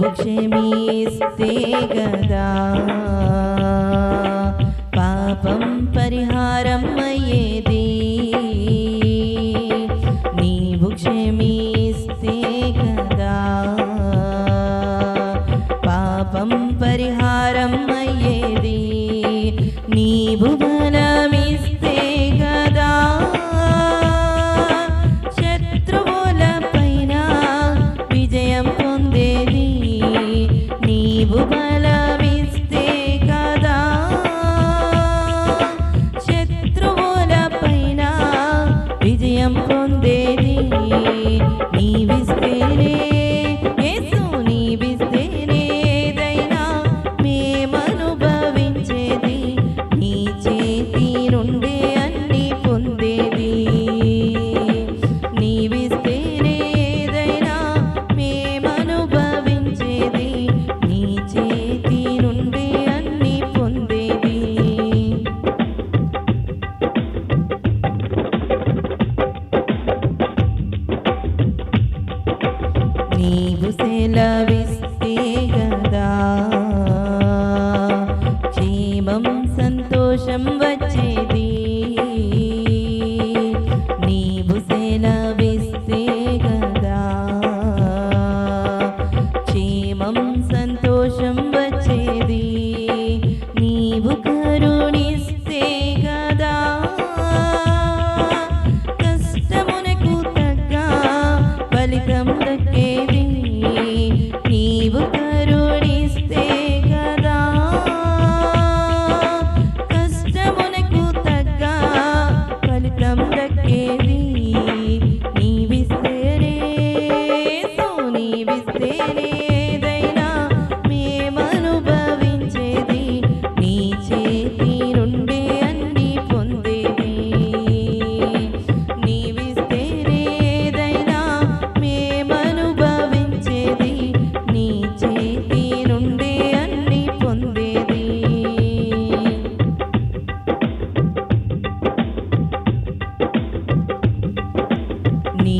ప్రభు క్షమిస్తే గదా పాపం పరిహారం అయ్యేది నీవు క్షమిస్తే కదా పాపం పరిహారం నీవు సెలవిస్తే కదా జీవం సంతోషం వచ్చేది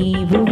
నీవు